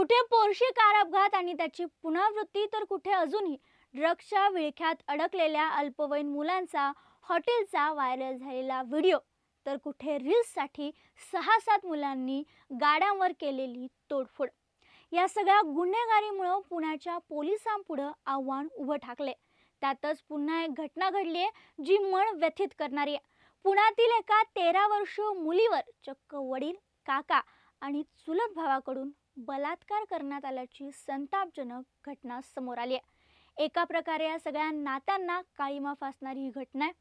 कुठे पोरशी कार अपघात आणि त्याची पुनरावृत्ती तर कुठे अजूनही ड्रग्सच्या विळख्यात अडकलेल्या अल्पवयीन मुलांचा हॉटेलचा व्हायरल झालेला व्हिडिओ तर कुठे रील्ससाठी सहा सात मुलांनी गाड्यांवर केलेली तोडफोड. या सगळ्या गुन्हेगारीमुळं पुण्याच्या पोलिसांपुढं आव्हान उभं ठाकले त्यातच पुन्हा एक घटना घडली आहे जी मन व्यथित करणारी आहे पुण्यातील एका तेरा वर्ष मुलीवर चक्क वडील काका आणि चुलत भावाकडून बलात्कार करण्यात आल्याची संतापजनक घटना समोर आली आहे. एका प्रकारे या सगळ्या नात्यांना काळीमा फासणारी ही घटना आहे.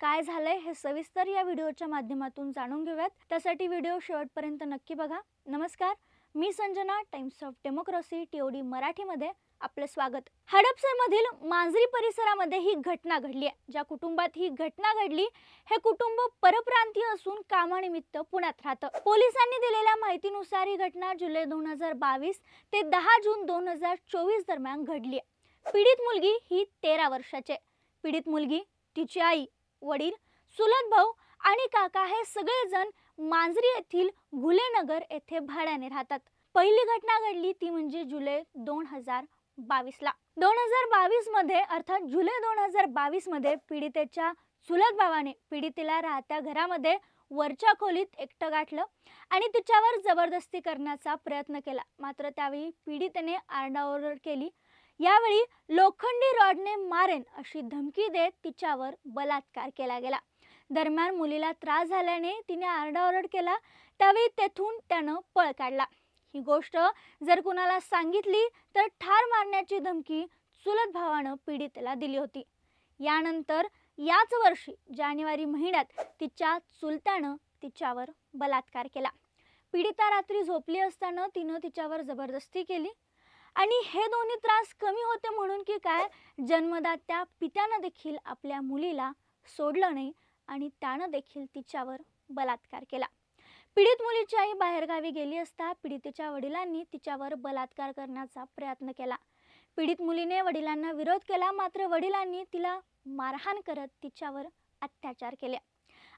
काय झालंय हे सविस्तर या व्हिडिओच्या माध्यमातून जाणून घेऊयात. त्यासाठी व्हिडिओ शेवटपर्यंत नक्की बघा. नमस्कार. मी Sanjana Times of democracy TOD मराठीमध्ये आपलं स्वागत. हडपसरमधील मांजरी परिसरामध्ये ही घटना घडली आहे. ज्या कुटुंबात ही घटना घडली हे कुटुंब परप्रांतीय असून कामानिमित्त पुण्यात राहतं. पोलिसांनी दिलेल्या माहितीनुसार ही घटना जुलै दोन हजार बावीस ते दहा जून दोन हजार चोवीस दरम्यान घडली आहे. पीडित मुलगी ही तेरा वर्षाची पीडित मुलगी तिची आई वडील चुलत भाऊ आणि काका हे सगळेजण मांजरी येथील घुलेनगर येथे भाड्याने राहतात. पहिली घटना घडली ती म्हणजे जुलै दोन हजार बावीसला. दोन हजार बावीसमध्ये अर्थात जुलै दोन हजार बावीसमध्ये पीडितेच्या चुलत भावाने पीडितेला राहत्या घरामध्ये वरच्या खोलीत एकटं गाठलं आणि तिच्यावर जबरदस्ती करण्याचा प्रयत्न केला. मात्र त्यावेळी पीडितेने आरडाओरड केली. यावेळी लोखंडी रॉडने मारेन अशी धमकी देत तिच्यावर बलात्कार केला गेला. दरम्यान मुलीला त्रास झाल्याने तिने आरडाओरड केला. त्यावेळी तेथून त्यानं पळ काढला. ही गोष्ट जर कुणाला सांगितली तर ठार मारण्याची धमकी चुलत भावानं पीडितेला दिली होती. यानंतर याच वर्षी जानेवारी महिन्यात तिच्या चुलत्यानं तिच्यावर बलात्कार केला. पीडिता रात्री झोपली असताना तिनं तिच्यावर जबरदस्ती केली. आणि हे दोन्ही त्रास कमी होते म्हणून की काय जन्मदात्या पित्यानं देखील आपल्या मुलीला सोडलं नाही आणि त्यानं देखील तिच्यावर बलात्कार केला. पीडित मुलीची आई बाहेरगावी गेली असता पीडितेच्या वडिलांनी तिच्यावर बलात्कार करण्याचा प्रयत्न केला. पीडित मुलीने वडिलांना विरोध केला मात्र वडिलांनी तिला मारहाण करत तिच्यावर अत्याचार केले.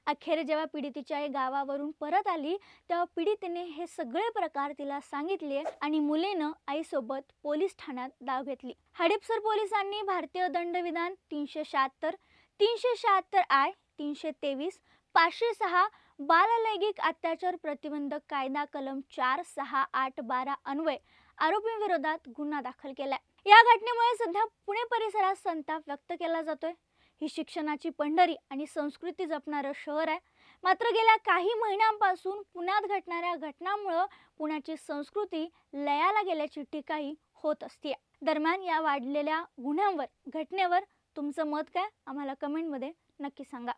अखेर जेव्हा पीडितेची आई गावावरून परत आली तेव्हा पीडितेने हे सगळे प्रकार तिला सांगितले आणि मुलीनं आईसोबत पोलीस ठाण्यात धाव घेतली. हडपसर पोलिसांनी भारतीय दंडविधान तीनशे शहात्तर तीनशे शहात्तर आय तीनशे तेवीस पाचशे सहा बाललैंगिक अत्याचार प्रतिबंधक कायदा कलम चार सहा आठ बारा अन्वय आरोपींविरोधात गुन्हा दाखल केलाय. या घटनेमुळे सध्या पुणे परिसरात संताप व्यक्त केला जातोय. ही शिक्षणाची पंढरी आणि संस्कृती जपणारं शहर आहे. मात्र गेल्या काही महिन्यांपासून पुण्यात घडणाऱ्या घटनांमुळं पुण्याची संस्कृती लयाला गेल्याची टीकाही होत असते दरम्यान या वाढलेल्या गुन्ह्यांवर घटनेवर तुमचं मत काय? आम्हाला कमेंटमध्ये नक्की सांगा.